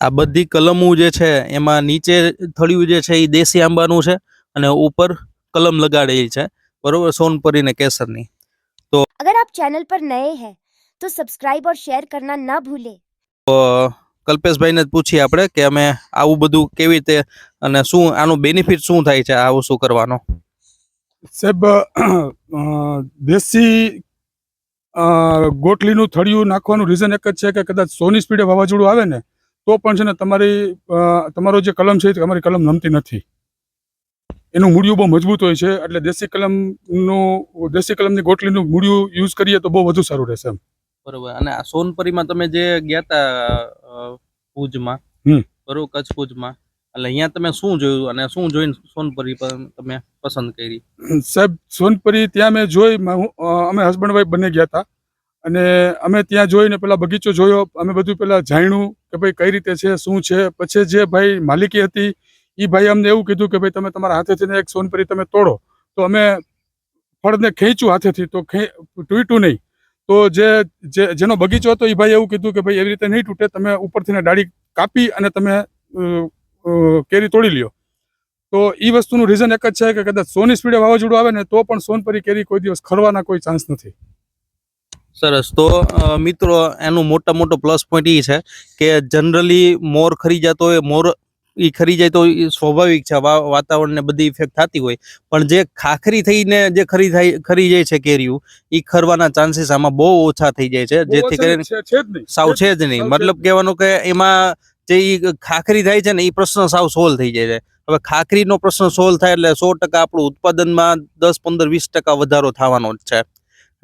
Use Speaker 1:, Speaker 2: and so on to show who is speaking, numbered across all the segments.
Speaker 1: આ બધી કલમો જે છે એમાં નીચે થળિયું જે છે એ દેશી આંબાનું છે અને ઉપર કલમ લગાડેલી છે. બરોબર? સોનપરી ને કેસરની.
Speaker 2: તો અગર આપ ચેનલ પર નયે હે તો સબસ્ક્રાઇબ ઓર શેર કરના ના ભૂલે.
Speaker 1: તો કલ્પેશભાઈને જ પૂછીએ આપણે કે અમે આવું બધું કેવી રીતે અને શું આનું બેનિફિટ શું થાય છે આવું શું કરવાનો?
Speaker 3: સાહેબ દેશી ગોટલીનું થળિયું નાખવાનું રીઝન એક જ છે કે કદાચ સોની સ્પીડે વાવાઝોડું આવે ને તો પણ છે ને તમારી તમારો જે કલમ છે એ તમારી કલમ નમતી નથી. એનું મૂળિયું બહુ મજબૂત હોય છે એટલે દેશી કલમનું દેશી કલમની ગોટલીનું મૂળિયું યુઝ કરીએ તો બહુ વધુ સારું રહેશે એમ.
Speaker 1: બરોબર. અને આ સોનપરીમાં તમે જે ગયા હતા ભુજમાં. બરોબર કચ્છ ભુજમાં એટલે અહીંયા તમે શું જોયું અને શું જોઈને સોનપરી પર તમે પસંદ કરી?
Speaker 3: સાહેબ સોનપરી ત્યાં મેં જોઈ અમે હસબન્ડ વાઈફ બંને ગયા હતા અને અમે ત્યાં જોઈને પેલા બગીચો જોયો અમે બધું પેલા જાણ્યું કે ભાઈ કઈ રીતે છે, શું છે? પછી જે ભાઈ માલિકી હતી એ ભાઈ અમને એવું કીધું કે ભાઈ તમે તમારા હાથેથી એક સોનપરી તમે તોડો. તો અમે ફળને ખેંચ્યું હાથેથી, તો તૂટ્યું નહીં. તો જે જેનો બગીચો હતો એ ભાઈ એવું કીધું કે ભાઈ એવી રીતે નહીં તૂટે, તમે ઉપરથી ડાળી કાપી અને તમે કેરી તોડી લ્યો. તો એ વસ્તુનું રીઝન એક જ છે કે કદાચ સોની સ્પીડે વાવાઝોડું આવે ને, તો પણ સોનપરી કેરી કોઈ દિવસ ખરવાના કોઈ ચાન્સ નથી.
Speaker 1: સરસ. તો મિત્રો એનું મોટા મોટો પ્લસ પોઈન્ટ એ છે કે જનરલી મોર ખરી જતો હોય મોર એ ખરી જાય તો સ્વાભાવિક છે વાતાવરણને બધી ઇફેક્ટ થતી હોય. પણ જે ખાખરી થઈને જે ખરી થાય ખરી જાય છે કેરીયું એ ખરવાના ચાન્સીસ આમાં બહુ ઓછા થઈ જાય છે. જેથી કરીને સાવ છે જ નહીં. મતલબ કહેવાનું કે એમાં જે ખાખરી થાય છે ને એ પ્રશ્ન સાવ સોલ્વ થઈ જાય છે. હવે ખાખરીનો પ્રશ્ન સોલ્વ થાય એટલે સો ટકા આપણું ઉત્પાદનમાં દસ પંદર વીસ ટકા વધારો થવાનો જ છે.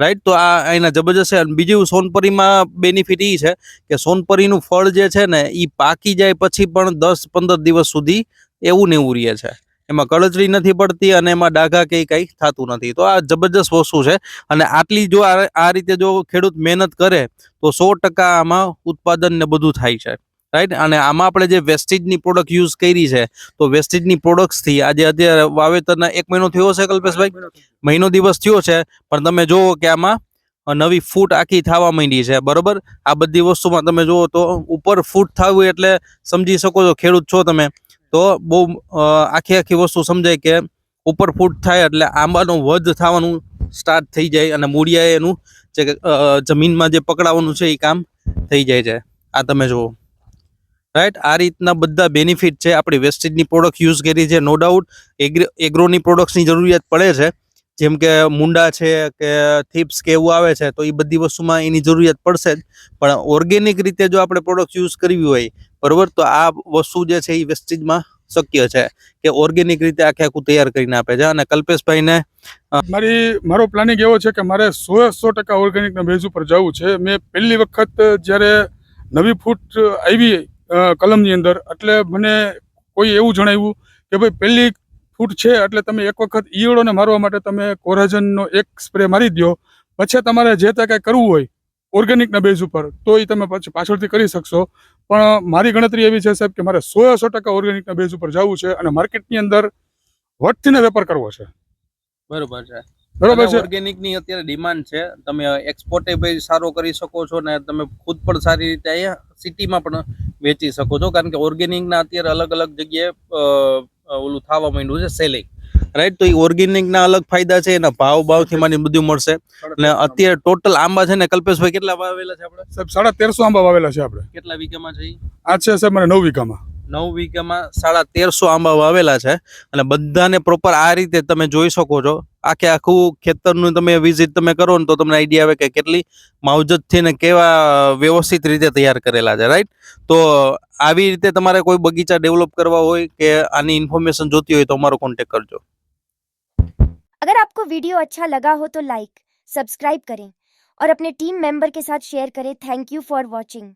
Speaker 1: રાઈટ તો આ અહીંના જબરજસ્ત અને બીજું સોનપરીમાં બેનિફિટ એ છે કે સોનપરીનું ફળ જે છે ને એ પાકી જાય પછી પણ દસ પંદર દિવસ સુધી એવું ને એવું રહે છે. એમાં કળચડી નથી પડતી અને એમાં ડાઘા કે કંઈ થતું નથી. તો આ જબરજસ્ત વસ્તુ છે. અને આટલી જો આ આ રીતે જો ખેડૂત મહેનત કરે, તો સો ટકા આમાં ઉત્પાદન ને બધું થાય છે. રાઈટ અને આમાં આપણે જે વેસ્ટેજની પ્રોડક્ટ યુઝ કરી છે તો વેસ્ટેજની પ્રોડક્ટ્સથી આજે અત્યારે વાવેતરના એક મહિનો થયો છે કલ્પેશભાઈ? મહિનો દિવસ થયો છે પણ તમે જુઓ કે આમાં નવી ફૂટ આખી થવા માંડી છે બરોબર? આ બધી વસ્તુમાં તમે જુઓ તો ઉપર ફૂટ થવું એટલે સમજી શકો છો ખેડૂત છો તમે. તો બહુ આખી આખી વસ્તુ સમજાય કે ઉપર ફૂટ થાય એટલે આંબાનો વધ થવાનું સ્ટાર્ટ થઈ જાય અને મૂળિયાએ એનું જે જમીનમાં જે પકડાવવાનું છે એ કામ થઈ જાય છે. આ તમે જુઓ. રાઈટ આ રીતના બધા બેનિફિટ છે. આપણી વેસ્ટેજની પ્રોડક્ટ યુઝ કરી છે. નો ડાઉટ એગ્રોની પ્રોડક્ટ્સની જરૂરિયાત પડે છે. જેમ કે મુંડા છે કે થીપ્સ કે એવું આવે છે, તો એ બધી વસ્તુમાં એની જરૂરિયાત પડશે જ. પણ ઓર્ગેનિક રીતે જો આપણે પ્રોડક્ટ યુઝ કરવી હોય, બરોબર? તો આ વસ્તુ જે છે એ વેસ્ટેજમાં શક્ય છે કે ઓર્ગેનિક રીતે આખે આખું તૈયાર કરીને આપે છે. અને કલ્પેશભાઈને
Speaker 3: મારી, મારો પ્લાનિંગ એવો છે કે મારે સો સો ટકા ઓર્ગેનિકના બેઝ ઉપર જવું છે. મેં પહેલી વખત જ્યારે નવી ફૂટ આવી કલમની અંદર. એટલે મને કોઈ એવું જણાવ્યું કે ભાઈ, પહેલી ફૂટ છે, એટલે તમે એક વખત ઈયળોને મારવા માટે તમે કોરાજનનો એક સ્પ્રે મારી દો પછી તમારે જે તે કાંઈ કરવું હોય, ઓર્ગેનિકના બેઝ ઉપર, તો એ તમે પછી પાછળથી કરી શકશો. પણ મારી ગણતરી એવી છે સાહેબ કે મારે સો સો ટકા ઓર્ગેનિકના બેઝ ઉપર જવું છે અને માર્કેટની અંદર વટથીને વેપાર કરવો છે.
Speaker 1: બરોબર છે.
Speaker 3: બરોબર છે.
Speaker 1: ઓર્ગેનિકની અત્યારે ડિમાન્ડ છે. તમે એક્સપોર્ટે ભાઈ સારો કરી શકો છો ને તમે ખુદ પણ સારી રીતે અહીંયા સિટીમાં પણ વેચી શકો છો. કારણ કે ઓર્ગેનિક ના અત્યારે અલગ અલગ જગ્યાએ ઓલું થવા માંડ્યું છે સેલિંગ રાઈટ તો એ ઓર્ગેનિક ના અલગ ફાયદા છે એના ભાવ ભાવથી માંડી બધું મળશે. અને અત્યારે ટોટલ આંબા છે ને કલ્પેશભાઈ કેટલા વાવેલા છે આપણે
Speaker 3: સાહેબ સાડા તેરસો આંબા વાવેલા છે આપણે.
Speaker 1: કેટલા વીઘામાં છે?
Speaker 3: આ છે સાહેબ મારે નવ વીઘામાં.
Speaker 1: નવ વીઘામાં સાડા તેરસો આંબા વાવેલા છે અને બધાને પ્રોપર આ રીતે તમે જોઈ શકો છો આખે આખું ખેતરનું તમે વિઝિટ તમે કરો ને તો તમને આઈડિયા આવે કે કેટલી માવજતથી ને કેવા વ્યવસ્થિત રીતે તૈયાર કરેલા છે રાઈટ તો આવી રીતે તમારે કોઈ બગીચા ડેવલપ કરવા હોય કે આની ઇન્ફોર્મેશન જોતી હોય તો અમારો કોન્ટેક્ટ કરજો
Speaker 2: अगर आपको वीडियो अच्छा लगा हो तो लाइक सब्सक्राइब करें और अपने टीम मेंबर के साथ शेयर करें थैंक यू फॉर वॉचिंग